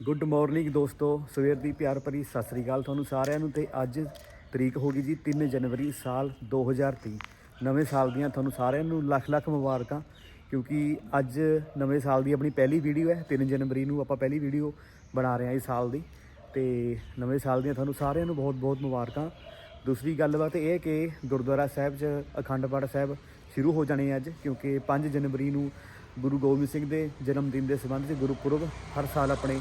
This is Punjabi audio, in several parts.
ਗੁੱਡ ਮਾਰਨਿੰਗ ਦੋਸਤੋ, ਸਵੇਰ ਦੀ ਪਿਆਰ ਭਰੀ ਸਤਿ ਸ੍ਰੀ ਅਕਾਲ ਤੁਹਾਨੂੰ ਸਾਰਿਆਂ ਨੂੰ ਤੇ ਅੱਜ ਤਰੀਕ ਹੋ ਗਈ ਜੀ 3 ਜਨਵਰੀ ਸਾਲ 2023 ਨਵੇਂ ਸਾਲ ਦੀਆਂ ਤੁਹਾਨੂੰ ਸਾਰਿਆਂ ਨੂੰ ਲੱਖ ਲੱਖ ਮੁਬਾਰਕਾਂ, ਕਿਉਂਕਿ ਅੱਜ ਨਵੇਂ ਸਾਲ ਦੀ ਆਪਣੀ ਪਹਿਲੀ ਵੀਡੀਓ ਹੈ 3 ਜਨਵਰੀ ਨੂੰ ਆਪਾਂ ਪਹਿਲੀ ਵੀਡੀਓ ਬਣਾ ਰਹੇ ਹਾਂ ਇਸ ਸਾਲ ਦੀ। ਤੇ ਨਵੇਂ ਸਾਲ ਦੀਆਂ ਤੁਹਾਨੂੰ ਸਾਰਿਆਂ ਨੂੰ ਬਹੁਤ ਬਹੁਤ ਮੁਬਾਰਕਾਂ। ਦੂਸਰੀ ਗੱਲਬਾਤ ਇਹ ਹੈ ਕਿ ਗੁਰਦੁਆਰਾ ਸਾਹਿਬ 'ਚ ਅਖੰਡ ਪਾਠ ਸਾਹਿਬ ਸ਼ੁਰੂ ਹੋ ਜਾਣੇ ਅੱਜ, ਕਿਉਂਕਿ 5 ਜਨਵਰੀ ਨੂੰ ਗੁਰੂ ਗੋਬਿੰਦ ਸਿੰਘ ਦੇ ਜਨਮ ਦਿਨ ਦੇ ਸੰਬੰਧ 'ਚ ਗੁਰਪੁਰਬ ਹਰ ਸਾਲ ਆਪਣੇ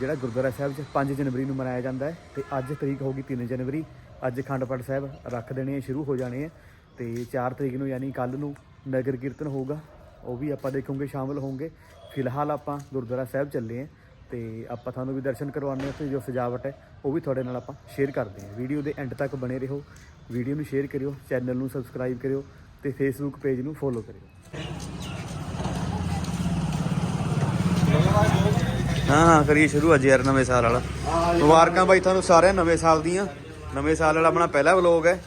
ਜਿਹੜਾ ਗੁਰਦੁਆਰਾ ਸਾਹਿਬ 'ਚ 5 ਜਨਵਰੀ ਨੂੰ ਮਨਾਇਆ ਜਾਂਦਾ ਹੈ ਤੇ ਅੱਜ ਤਰੀਕ ਹੋ ਗਈ 3 ਜਨਵਰੀ। ਅੱਜ ਅਖੰਡ ਪਾਠ ਸਾਹਿਬ ਰੱਖ ਦੇਣੇ ਆ, ਸ਼ੁਰੂ ਹੋ ਜਾਣੇ ਆ ਤੇ 4 ਤਰੀਕ ਨੂੰ ਯਾਨੀ ਕੱਲ ਨੂੰ ਨਗਰ ਕੀਰਤਨ ਹੋਊਗਾ। ਉਹ ਵੀ ਆਪਾਂ ਦੇਖੋਗੇ, ਸ਼ਾਮਲ ਹੋਵਾਂਗੇ ਫਿਲਹਾਲ ਆਪਾਂ ਗੁਰਦੁਆਰਾ ਸਾਹਿਬ ਚੱਲੇ ਆ ਤੇ ਆਪਾਂ ਤੁਹਾਨੂੰ ਵੀ ਦਰਸ਼ਨ ਕਰਵਾਉਂਦੇ ਹਾਂ ਤੇ ਜੋ ਸਜਾਵਟ ਹੈ, ਉਹ ਵੀ ਤੁਹਾਡੇ ਨਾਲ ਆਪਾਂ ਸ਼ੇਅਰ ਕਰਦੇ ਹਾਂ। ਵੀਡੀਓ ਦੇ ਐਂਡ ਤੱਕ ਬਣੇ ਰਹੋ। ਵੀਡੀਓ ਨੂੰ ਸ਼ੇਅਰ ਕਰਿਓ ਚੈਨਲ ਨੂੰ ਸਬਸਕ੍ਰਾਈਬ ਕਰਿਓ ਤੇ ਫੇਸਬੁੱਕ ਪੇਜ ਨੂੰ ਫੋਲੋ ਕਰਿਓ। ਹਾਂ ਹਾਂ ਕਰੀਏ ਸ਼ੁਰੂ ਅੱਜ ਯਾਰ ਨਵੇਂ ਸਾਲ ਵਾਲਾ। ਮੁਬਾਰਕਾਂ ਬਾਈ ਤੁਹਾਨੂੰ ਸਾਰਿਆਂ ਨਵੇਂ ਸਾਲ ਦੀਆਂ। ਨਵੇਂ ਸਾਲ ਵਾਲਾ ਆਪਣਾ ਪਹਿਲਾ ਵਲੋਗ ਹੈ।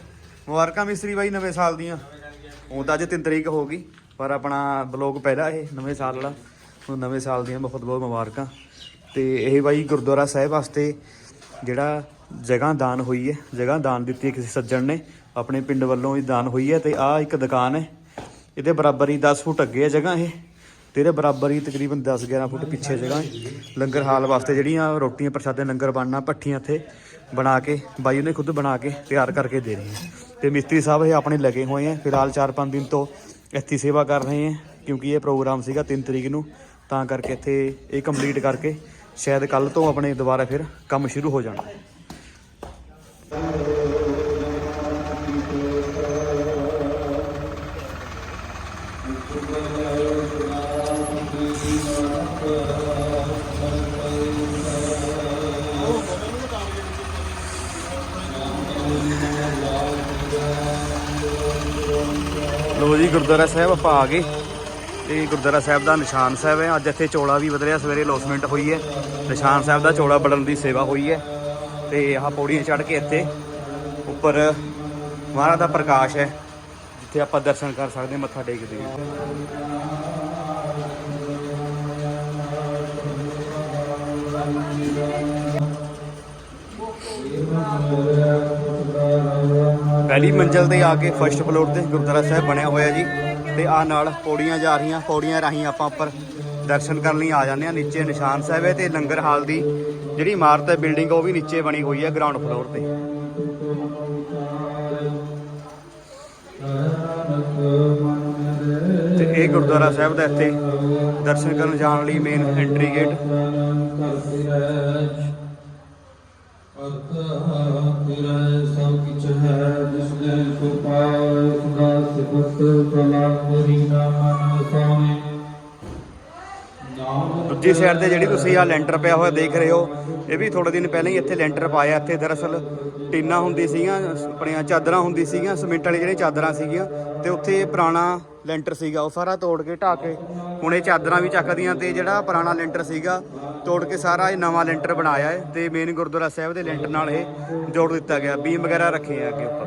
ਮੁਬਾਰਕਾਂ ਮਿਸਤਰੀ ਬਾਈ ਨਵੇਂ ਸਾਲ ਦੀਆਂ। ਹੁਣ ਤਾਂ ਅੱਜ 3 ਤਰੀਕ ਹੋ ਗਈ ਪਰ ਆਪਣਾ ਵਲੋਗ ਪਹਿਲਾ ਇਹ ਨਵੇਂ ਸਾਲ ਵਾਲਾ। ਹੁਣ ਨਵੇਂ ਸਾਲ ਦੀਆਂ ਬਹੁਤ ਬਹੁਤ ਮੁਬਾਰਕਾਂ। ਤੇ ਇਹ ਬਾਈ ਗੁਰਦੁਆਰਾ ਸਾਹਿਬ ਵਾਸਤੇ ਜਿਹੜਾ ਜਗ੍ਹਾ ਦਾਨ ਹੋਈ ਹੈ ਜਗ੍ਹਾ ਦਾਨ ਦਿੱਤੀ ਹੈ ਕਿਸੇ ਸੱਜਣ ਨੇ। ਆਪਣੇ ਪਿੰਡ ਵੱਲੋਂ ਹੀ ਦਾਨ ਹੋਈ ਹੈ ਤੇ ਆਹ ਇੱਕ ਦੁਕਾਨ ਹੈ। ਇਹਦੇ ਬਰਾਬਰ ਹੀ 10 ਫੁੱਟ ਅੱਗੇ ਹੈ ਜਗ੍ਹਾ ਇਹ। ਤੇ ਇਹਦੇ ਬਰਾਬਰ ਹੀ ਤਕਰੀਬਨ 10 11 ਫੁੱਟ ਪਿੱਛੇ ਜਗ੍ਹਾ ਲੰਗਰ ਹਾਲ ਵਾਸਤੇ ਜਿਹੜੀਆਂ ਰੋਟੀਆਂ ਪ੍ਰਸ਼ਾਦੇ ਲੰਗਰ ਬਣਨਾ ਪੱਠੀਆਂ ਇੱਥੇ ਬਣਾ ਕੇ, ਬਾਈ ਉਹਨੇ ਖੁਦ ਬਣਾ ਕੇ ਤਿਆਰ ਕਰਕੇ ਦੇ ਰਹੇ ਹੈ ਤੇ ਮਿਸਤਰੀ ਸਾਹਿਬ ਇਹ ਆਪਣੇ ਲੱਗੇ ਹੋਏ ਹੈ ਫਿਲਹਾਲ 4-5 ਦਿਨ ਤੋਂ ਇੱਥੇ ਸੇਵਾ ਕਰ ਰਹੇ ਹੈ ਕਿਉਂਕਿ ਇਹ ਪ੍ਰੋਗਰਾਮ ਸੀਗਾ 3 ਤਰੀਕ ਨੂੰ, ਤਾਂ ਕਰਕੇ ਇੱਥੇ ਇਹ ਕੰਪਲੀਟ ਕਰਕੇ ਸ਼ਾਇਦ ਕੱਲ ਤੋਂ ਆਪਣੇ ਦੁਬਾਰਾ ਫਿਰ ਕੰਮ ਸ਼ੁਰੂ ਹੋ ਜਾਣਾ। ਗੁਰਦੁਆਰਾ ਸਾਹਿਬ ਆਪਾਂ ਆ ਗਏ। ਇਹ ਗੁਰਦੁਆਰਾ ਸਾਹਿਬ ਦਾ ਨਿਸ਼ਾਨ ਸਾਹਿਬ ਹੈ। ਅੱਜ ਇੱਥੇ ਚੋਲਾ ਵੀ ਬਦਲਿਆ ਸਵੇਰੇ ਲੋਸਮੈਂਟ ਹੋਈ ਹੈ। ਨਿਸ਼ਾਨ ਸਾਹਿਬ ਦਾ ਚੋਲਾ ਬਦਲਣ ਦੀ ਸੇਵਾ ਹੋਈ ਹੈ। ਤੇ ਆਹ ਪੌੜੀਆਂ ਚੜ੍ਹ ਕੇ ਇੱਥੇ ਉੱਪਰ ਮਹਾਰਾਜ ਦਾ ਪ੍ਰਕਾਸ਼ ਹੈ, ਜਿੱਥੇ ਆਪਾਂ ਦਰਸ਼ਨ ਕਰ ਸਕਦੇ ਮੱਥਾ ਟੇਕਦੇ ਹਾਂ। ਪਹਿਲੀ ਮੰਜ਼ਲ ਤੇ ਆ ਕੇ ਫਰਸਟ ਫਲੋਰ ਤੇ ਗੁਰਦੁਆਰਾ ਸਾਹਿਬ ਬਣਿਆ ਹੋਇਆ ਜੀ। ਤੇ ਆ ਨਾਲ ਪੌੜੀਆਂ ਜਾ ਰਹੀਆਂ, ਪੌੜੀਆਂ ਰਾਹੀਂ ਆਪਾਂ ਉੱਪਰ ਦਰਸ਼ਨ ਕਰਨ ਲਈ ਆ ਜਾਂਦੇ ਆ ਨੀਚੇ ਨਿਸ਼ਾਨ ਸਾਹਿਬ ਹੈ ਤੇ ਲੰਗਰ ਹਾਲ ਦੀ ਜਿਹੜੀ ਇਮਾਰਤ ਹੈ ਬਿਲਡਿੰਗ ਉਹ ਵੀ ਨੀਚੇ ਬਣੀ ਹੋਈ ਹੈ ਗਰਾਊਂਡ ਫਲੋਰ ਤੇ। ਤੇ ਇਹ ਗੁਰਦੁਆਰਾ ਸਾਹਿਬ ਦਾ ਇੱਥੇ ਦਰਸ਼ਨ ਕਰਨ ਜਾਣ ਲਈ ਮੇਨ ਐਂਟਰੀ ਗੇਟ ਤੇਰਾ ਸਭ ਦੂਜੀ ਸਾਈਡ ਤੇ ਜਿਹੜੀ ਤੁਸੀਂ ਆ ਲੈਂਟਰ ਪਿਆ ਹੋਇਆ ਦੇਖ ਰਹੇ ਹੋ ਇਹ ਵੀ ਥੋੜੇ ਦਿਨ ਪਹਿਲਾਂ ਹੀ ਇੱਥੇ ਲੈਂਟਰ ਪਾਇਆ। ਇੱਥੇ ਦਰਅਸਲ ਟੀਨਾ ਹੁੰਦੀ ਸੀਗੀਆਂ ਆਪਣੀਆਂ ਚਾਦਰਾਂ ਹੁੰਦੀ ਸੀਗੀਆਂ ਸਿਮੈਂਟ ਵਾਲੀ ਜਿਹੜੀਆਂ ਚਾਦਰਾਂ ਸੀਗੀਆਂ ਤੇ ਉੱਥੇ ਪੁਰਾਣਾ ਲੈਂਟਰ ਸੀਗਾ। ਉਹ ਸਾਰਾ ਤੋੜ ਕੇ ਢਾਹ ਕੇ ਹੁਣ ਇਹ ਚਾਦਰਾਂ ਵੀ ਚੱਕਦੀਆਂ ਤੇ ਜਿਹੜਾ ਪੁਰਾਣਾ ਲੈਂਟਰ ਸੀਗਾ ਤੋੜ ਕੇ ਸਾਰਾ ਇਹ ਨਵਾਂ ਲੈਂਟਰ ਬਣਾਇਆ ਹੈ ਤੇ ਮੇਨ ਗੁਰਦੁਆਰਾ ਸਾਹਿਬ ਦੇ ਲੈਂਟਰ ਨਾਲ ਇਹ ਜੋੜ ਦਿੱਤਾ ਗਿਆ। ਬੀਮ ਵਗੈਰਾ ਰੱਖੇ ਆ ਅੱਗੇ ਉੱਪਰ।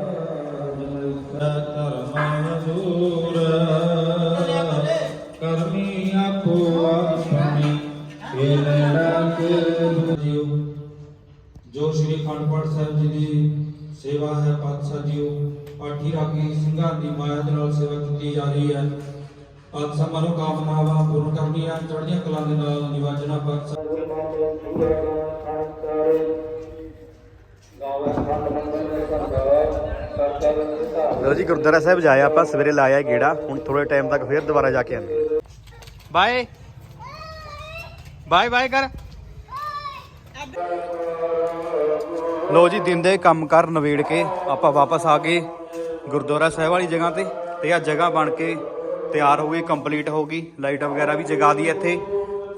ਜੋ ਸ਼੍ਰੀ ਅਖੰਡ ਪਾਠ ਸਾਹਿਬ ਜੀ ਦੀ ਸੇਵਾ ਹੈ ਪਾਤਸ਼ਾਹ ਜੀਓ ਪਾਠੀ ਰਾਗੀ ਸਿੰਘਾਂ ਦੀ ਮਾਇਆ ਦੇ ਨਾਲ ਸੇਵਾ ਕੀਤੀ ਜਾ ਰਹੀ ਹੈ। ਪਾਤਸ਼ਾਹ ਮਨੋ ਕਾਮਨਾਵਾਂ ਪੂਰਨ ਕਰਨੀਆਂ ਚੜ੍ਹਦੀਆਂ ਕਲਾਂ ਦੇ ਨਾਲ ਨਿਵਾਜਣਾ ਪਾਤਸ਼ਾਹ। ਲੋ ਜੀ ਗੁਰਦੁਆਰਾ ਸਾਹਿਬ ਜਾਇਆ ਆਪਾਂ ਸਵੇਰੇ ਲਾਇਆ ਗੇੜਾ ਹੁਣ ਥੋੜੇ ਟਾਈਮ ਤੱਕ ਫੇਰ ਦੁਬਾਰਾ ਜਾ ਕੇ ਆਉਂਦੇ ਬਾਏ। ਬਾਏ ਬਾਏ ਕਰ। ਲੋ ਜੀ, ਦਿਨ ਦੇ ਕੰਮ ਕਰ ਨਵੇੜ ਕੇ ਆਪਾਂ ਵਾਪਸ ਆ ਗਏ ਗੁਰਦੁਆਰਾ ਸਾਹਿਬ ਵਾਲੀ ਜਗ੍ਹਾ ਤੇ ਤੇ ਆ ਜਗ੍ਹਾ ਬਣ ਕੇ ਤਿਆਰ ਹੋ ਗਈ ਕੰਪਲੀਟ ਹੋ ਗਈ। ਲਾਈਟਾਂ ਵਗੈਰਾ ਵੀ ਜਗਾ ਦੀ ਇੱਥੇ।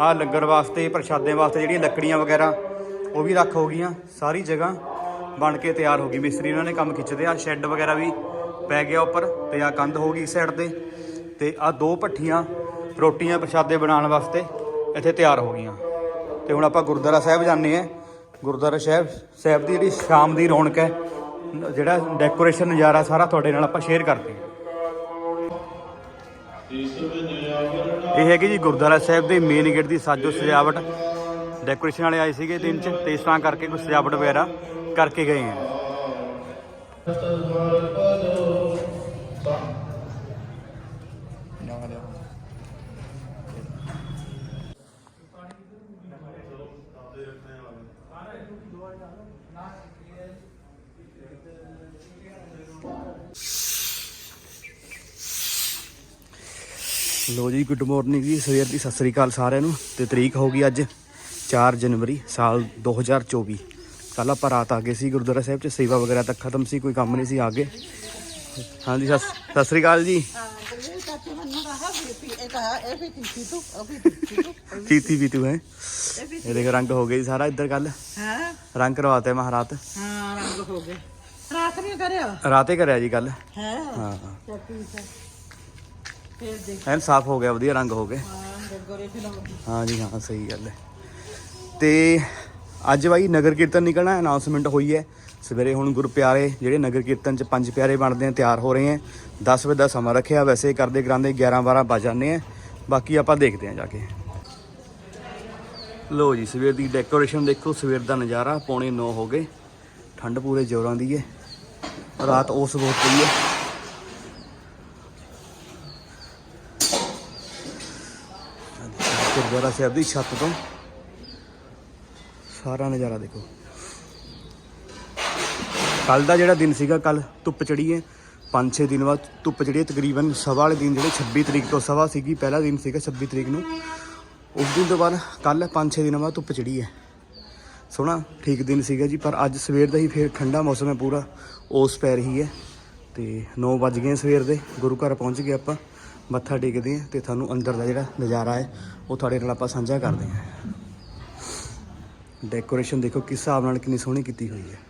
ਆ ਲੰਗਰ ਵਾਸਤੇ, ਪ੍ਰਸ਼ਾਦੇ ਵਾਸਤੇ ਜਿਹੜੀਆਂ ਲੱਕੜੀਆਂ ਵਗੈਰਾ, ਉਹ ਵੀ ਰੱਖ ਹੋ ਗਈਆਂ। ਸਾਰੀ ਜਗ੍ਹਾ ਬਣ ਕੇ ਤਿਆਰ ਹੋ ਗਈ। ਮਿਸਤਰੀ ਉਹਨਾਂ ਨੇ ਕੰਮ ਖਿੱਚਦੇ ਆ। ਸ਼ੈੱਡ ਵਗੈਰਾ ਵੀ ਪੈ ਗਿਆ ਉੱਪਰ ਤੇ ਆ ਕੰਧ ਹੋ ਗਈ ਸਾਈਡ ਤੇ। ਤੇ ਆ ਦੋ ਭੱਠੀਆਂ ਰੋਟੀਆਂ, ਪ੍ਰਸ਼ਾਦੇ ਬਣਾਉਣ ਵਾਸਤੇ ਇੱਥੇ ਤਿਆਰ ਹੋ ਗਈਆਂ। ਤੇ ਹੁਣ ਆਪਾਂ ਗੁਰਦੁਆਰਾ ਸਾਹਿਬ ਜਾਂਦੇ ਆ ਗੁਰਦੁਆਰਾ ਸਾਹਿਬ ਸਾਹਿਬ ਦੀ ਜਿਹੜੀ ਸ਼ਾਮ ਦੀ ਰੌਣਕ ਹੈ, ਜਿਹੜਾ ਡੈਕੋਰੇਸ਼ਨ ਨਜ਼ਾਰਾ ਸਾਰਾ ਤੁਹਾਡੇ ਨਾਲ ਆਪਾਂ ਸ਼ੇਅਰ ਕਰਦੇ ਹਾਂ। ਇਹ ਹੈਗੀ ਜੀ ਗੁਰਦੁਆਰਾ ਸਾਹਿਬ ਦੇ ਮੇਨ ਗੇਟ ਦੀ ਸਾਜੋ ਸਜਾਵਟ। ਡੈਕੋਰੇਸ਼ਨ ਵਾਲੇ ਆਏ ਸੀਗੇ ਦਿਨ ਚ, ਤੇ ਇਸ ਤਰ੍ਹਾਂ ਕਰਕੇ ਕੁਝ ਸਜਾਵਟ ਵਗੈਰਾ ਕਰਕੇ ਗਏ ਹੈ। ਲੋ ਜੀ ਗੁੱਡ ਮਾਰਨਿੰਗ ਜੀ। ਸਵੇਰ ਦੀ ਸਤਿ ਸ੍ਰੀ ਅਕਾਲ ਸਾਰਿਆਂ ਨੂੰ। ਤੇ ਤਰੀਕ ਹੋ ਗਈ ਅੱਜ 4 ਜਨਵਰੀ ਸਾਲ 2024 ਕੱਲ ਆਪਾਂ ਰਾਤ ਆ ਗਏ ਸੀ ਗੁਰਦੁਆਰਾ ਸਾਹਿਬ ਚ। ਸੇਵਾ ਵਗੈਰਾ ਤੱਕ ਖਤਮ ਸੀ, ਕੋਈ ਕੰਮ ਨਹੀਂ ਸੀ, ਆ ਗਏ। ਹਾਂਜੀ, ਸਤਿ ਸਤਿ ਸ੍ਰੀ ਅਕਾਲ ਜੀ। ਕੀਤੀ ਵੀ ਤੂੰ ਹੈ ਇਹ ਦੇਖ ਰੰਗ ਹੋ ਗਈ ਸਾਰਾ ਇੱਧਰ ਕੱਲ ਹਾਂ ਰੰਗ ਕਰਵਾਤੇ ਮਹਾਰਾਤ ਹਾਂ ਰੰਗ ਹੋ ਗਏ ਰਾਤ ਨਹੀਂ ਕਰਿਆ ਰਾਤੇ ਕਰਿਆ ਜੀ ਕੱਲ ਹੈ ਹਾਂ ਚੱਪੀ ਸਾ ਫੇਰ ਦੇਖ ਐਨ ਸਾਫ਼ ਹੋ ਗਿਆ ਵਧੀਆ ਰੰਗ ਹੋ ਗਏ ਹਾਂ ਸਵੇਰੇ ਹੁਣ ਗੁਰੂ ਪਿਆਰੇ ਜਿਹੜੇ ਨਗਰ ਕੀਰਤਨ ਚ ਪੰਜ ਪਿਆਰੇ ਬਣਦੇ ਆ, ਤਿਆਰ ਹੋ ਰਹੇ ਹੈ 10 ਵਜੇ ਦਾ ਸਮਾਂ ਰੱਖਿਆ, ਵੈਸੇ ਕਰਦੇ ਕਰਾਂਦੇ 11 12 ਵੱਜ ਜਾਂਦੇ ਆ। ਬਾਕੀ ਆਪਾਂ ਦੇਖਦੇ ਆ ਜਾ ਕੇ। ਲੋ ਜੀ, ਸਵੇਰ ਦੀ ਡੈਕੋਰੇਸ਼ਨ ਦੇਖੋ, ਸਵੇਰ ਦਾ ਨਜ਼ਾਰਾ, ਪੌਣੇ 9 ਹੋ ਗਏ। ਠੰਡ ਪੂਰੇ ਜ਼ੋਰਾਂ ਦੀ ਹੈ ਰਾਤ ਉਸ ਬਹੁਤ ਪਈ ਹੈ ਗੁਰਦੁਆਰਾ ਸਾਹਿਬ ਦੀ ਛੱਤ ਤੋਂ ਸਾਰਾ ਨਜ਼ਾਰਾ ਦੇਖੋ। ਕੱਲ ਦਾ ਜਿਹੜਾ ਦਿਨ ਸੀਗਾ ਕੱਲ ਧੁੱਪ ਚੜੀ ਹੈ 5-6 ਦਿਨ ਬਾਅਦ ਧੁੱਪ ਚੜੀ ਹੈ ਤਕਰੀਬਨ ਸਵਾ ਵਾਲੇ ਦਿਨ ਜਿਹੜੇ 26 ਤਰੀਕ ਤੋਂ ਸਵਾ ਸੀਗੀ, ਪਹਿਲਾ ਦਿਨ ਸੀਗਾ 26 ਤਰੀਕ ਨੂੰ। ਉਸ ਦਿਨ ਤੋਂ ਬਾਅਦ ਕੱਲ 5-6 ਦਿਨਾਂ ਬਾਅਦ ਧੁੱਪ ਚੜੀ ਹੈ ਸੋਹਣਾ, ਠੀਕ ਦਿਨ ਸੀਗਾ ਜੀ, ਪਰ ਅੱਜ ਸਵੇਰ ਦਾ ਹੀ ਫੇਰ ਠੰਡਾ ਮੌਸਮ ਹੈ ਪੂਰਾ, ਉਸ ਪੈ ਰਹੀ ਹੈ ਤੇ 9 ਵੱਜ ਗਏ ਸਵੇਰ ਦੇ, ਗੁਰੂ ਘਰ ਪਹੁੰਚ ਗਏ ਆਪਾਂ, ਮੱਥਾ ਟੇਕਦੇ ਹਾਂ ਤੇ ਤੁਹਾਨੂੰ ਅੰਦਰ ਦਾ ਜਿਹੜਾ ਨਜ਼ਾਰਾ ਹੈ ਉਹ ਤੁਹਾਡੇ ਨਾਲ ਆਪਾਂ ਸਾਂਝਾ ਕਰਦੇ ਹਾਂ ਡੈਕੋਰੇਸ਼ਨ ਦੇਖੋ ਕਿਸ ਹਿਸਾਬ ਨਾਲ ਕਿੰਨੀ ਸੋਹਣੀ ਕੀਤੀ ਹੋਈ ਹੈ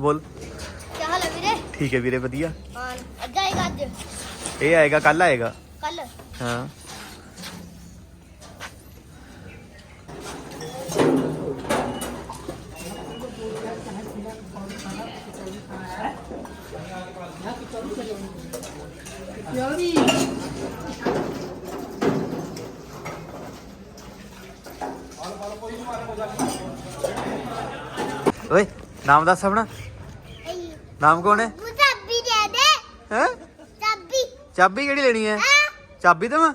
ਬੋਲ। ਕੀ ਹਾਲ ਹੈ ਵੀਰੇ? ਠੀਕ ਹੈ ਵੀਰੇ ਵਧੀਆ। ਹਾਂ ਅੱਜ ਆਏਗਾ ਅੱਜ। ਇਹ ਆਏਗਾ ਕੱਲ ਆਏਗਾ। ਕੱਲ ਹਾਂ। ਯੋਰੀ ਓਏ। ਨਾਮ ਦੱਸ ਆਪਣਾ? ਨਾਮ ਕੌਣ ਹੈ? ਮੁਸਾਬੀ ਦੇ ਦੇ। ਹੈ? ਚਾਬੀ। ਚਾਬੀ ਕਿਹੜੀ ਲੈਣੀ ਹੈ? ਚਾਬੀ ਦਵਾਂ?